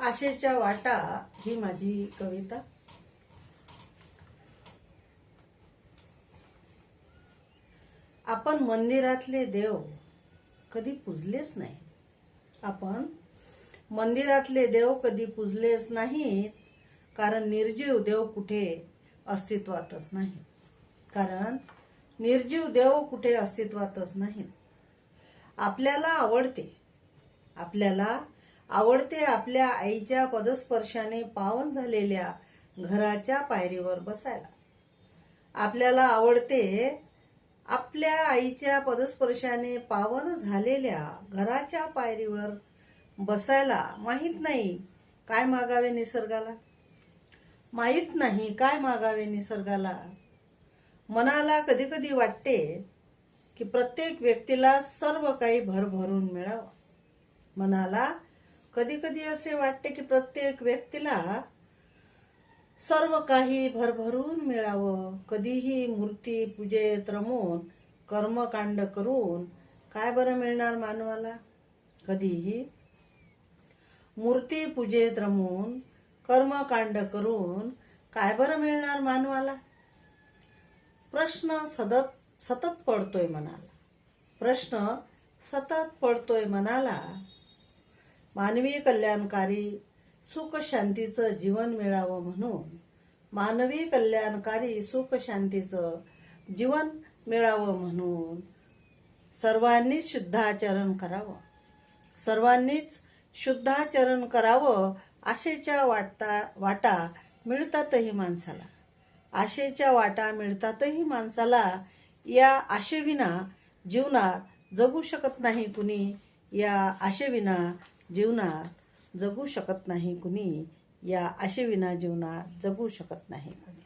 आशेच्या वाटा ही माझी कविता. आपण मंदिरातले देव कधी पूजलेच नाही. आपण मंदिरातले देव कधी पूजलेच नाहीत कारण निर्जीव देव कुठे अस्तित्वातच नाही. कारण निर्जीव देव कुठे अस्तित्वातच नाहीत आपल्याला आवडते आपल्याला आवडते आपल्या आईच्या पदस्पर्शाने पावन झालेल्या घराच्या पायरीवर बसायला. आपल्याला आवडते आपल्या आईच्या पदस्पर्शाने पावन झालेल्या घराच्या पायरीवर बसायला. माहीत नाही काय मागावे निसर्गाला? माहीत नाही काय मागावे निसर्गाला? मनाला कधी कधी वाटते की प्रत्येक व्यक्तीला सर्व काही भरभरून मिळावं. मनाला कधी कधी असे वाटते की प्रत्येक व्यक्तीला सर्व काही भरभरून मिळावं. कधीही मूर्ती पूजेत रमून कर्मकांड करून काय बरं मिळणार मानवाला? कधीही. मूर्ती पूजेत रमून कर्मकांड करून काय बरं मिळणार मानवाला? प्रश्न सतत सतत पडतोय मनाला. प्रश्न सतत पडतोय मनाला मानवी कल्याणकारी सुख शांतीचं जीवन मिळावं म्हणून मानवी कल्याणकारी सुख शांतीचं जीवन मिळावं म्हणून सर्वांनीच शुद्धाचरण करावं. सर्वांनीच शुद्धाचरण करावं आशेच्या वाटा वाटा मिळतातही माणसाला. आशेच्या वाटा मिळतातही माणसाला या आशेविना जीवनात जगू शकत नाही कुणी. या आशेविना जीवनात जगू शकत नाही कुणी या आशेविना जीवनात जगू शकत नाही कुणी.